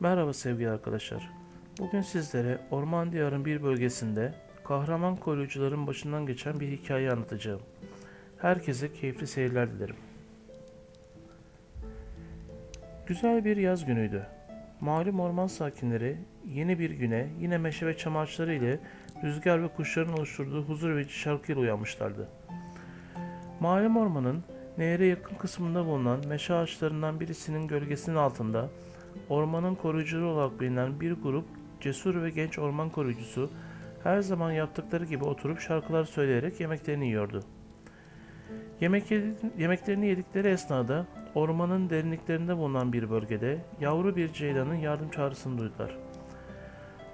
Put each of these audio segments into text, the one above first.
Merhaba sevgili arkadaşlar. Bugün sizlere Orman Diyarı'nın bir bölgesinde kahraman koruyucuların başından geçen bir hikaye anlatacağım. Herkese keyifli seyirler dilerim. Güzel bir yaz günüydü. Malum orman sakinleri yeni bir güne yine meşe ve çam ağaçları ile rüzgar ve kuşların oluşturduğu huzur verici şarkıyla uyanmışlardı. Malum ormanın nehre yakın kısmında bulunan meşe ağaçlarından birisinin gölgesinin altında ormanın koruyucuları olarak bilinen bir grup cesur ve genç orman koruyucusu her zaman yaptıkları gibi oturup şarkılar söyleyerek yemeklerini yiyordu. Yemek yemeklerini yedikleri esnada ormanın derinliklerinde bulunan bir bölgede yavru bir ceylanın yardım çağrısını duydular.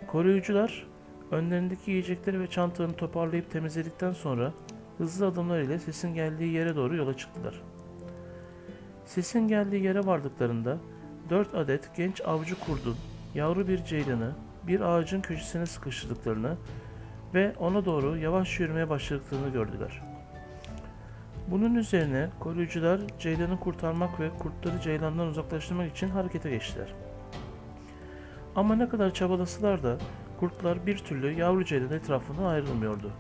Koruyucular önlerindeki yiyecekleri ve çantalarını toparlayıp temizledikten sonra hızlı adımlar ile sesin geldiği yere doğru yola çıktılar. Sesin geldiği yere vardıklarında dört adet genç avcı kurdun yavru bir ceylanı bir ağacın köşesine sıkıştırdıklarını ve ona doğru yavaş yürümeye başladıklarını gördüler. Bunun üzerine koruyucular ceylanı kurtarmak ve kurtları ceylandan uzaklaştırmak için harekete geçtiler. Ama ne kadar çabalasalar da kurtlar bir türlü yavru ceylan etrafından ayrılmıyordu.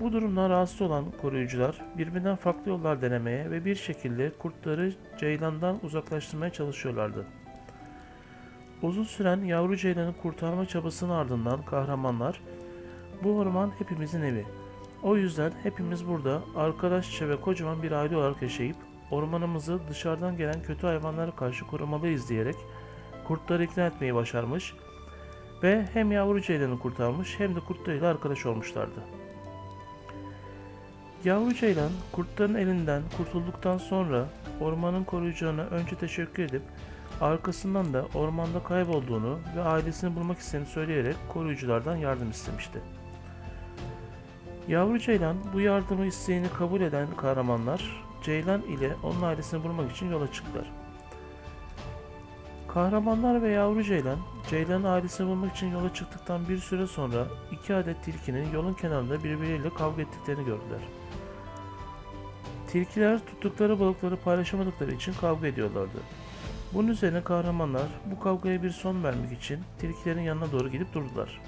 Bu durumdan rahatsız olan koruyucular birbirinden farklı yollar denemeye ve bir şekilde kurtları ceylandan uzaklaştırmaya çalışıyorlardı. Uzun süren yavru ceylanı kurtarma çabasının ardından kahramanlar bu orman hepimizin evi. O yüzden hepimiz burada arkadaşça ve kocaman bir aile olarak yaşayıp ormanımızı dışarıdan gelen kötü hayvanlara karşı korumalıyız diyerek kurtları ikna etmeyi başarmış ve hem yavru ceylanı kurtarmış hem de kurtlarıyla arkadaş olmuşlardı. Yavru ceylan kurtların elinden kurtulduktan sonra ormanın koruyucularına önce teşekkür edip arkasından da ormanda kaybolduğunu ve ailesini bulmak istediğini söyleyerek koruyuculardan yardım istemişti. Yavru ceylan bu yardımı isteğini kabul eden kahramanlar ceylan ile onun ailesini bulmak için yola çıktılar. Kahramanlar ve yavru ceylan, ceylanın ailesini bulmak için yola çıktıktan bir süre sonra iki adet tilkinin yolun kenarında birbirleriyle kavga ettiklerini gördüler. Tilkiler tuttukları balıkları paylaşamadıkları için kavga ediyorlardı. Bunun üzerine kahramanlar bu kavgaya bir son vermek için tilkilerin yanına doğru gidip durdular.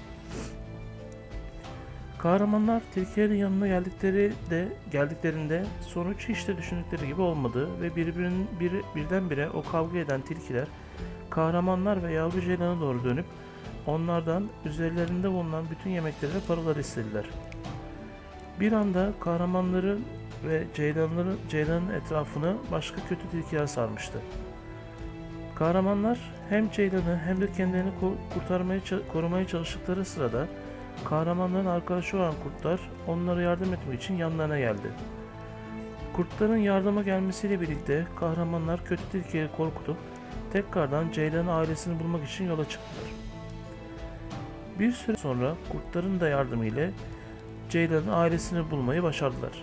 Kahramanlar tilkilerin yanına geldikleri de geldiklerinde sonuç hiç düşündükleri gibi olmadı ve birbirinin bir, birdenbire o kavga eden tilkiler kahramanlar ve yavru ceylana doğru dönüp onlardan üzerlerinde bulunan bütün yemekleri ve paraları istediler. Bir anda kahramanların ve ceylanların ceylanın etrafını başka kötü tilkiler sarmıştı. Kahramanlar hem ceylanı hem de kendilerini kurtarmaya korumaya çalıştıkları sırada kahramanların arkadaşı olan kurtlar onlara yardım etmek için yanlarına geldi. Kurtların yardıma gelmesiyle birlikte kahramanlar kötü tilkiyi korkutup tekrardan Ceylan'ın ailesini bulmak için yola çıktılar. Bir süre sonra kurtların da yardımı ile Ceylan'ın ailesini bulmayı başardılar.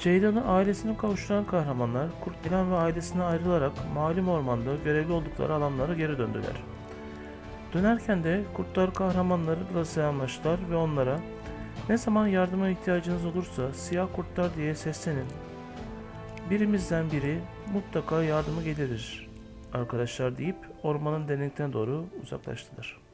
Ceylan'ı ailesine kavuşturan kahramanlar Kurt Ceylan ve ailesine ayrılarak malum ormanda görevli oldukları alanlara geri döndüler. Dönerken de kurtlar kahramanlarla selamlaştılar ve onlara ne zaman yardıma ihtiyacınız olursa siyah kurtlar diye seslenin. Birimizden biri mutlaka yardıma gelir arkadaşlar deyip ormanın derinliklerine doğru uzaklaştılar.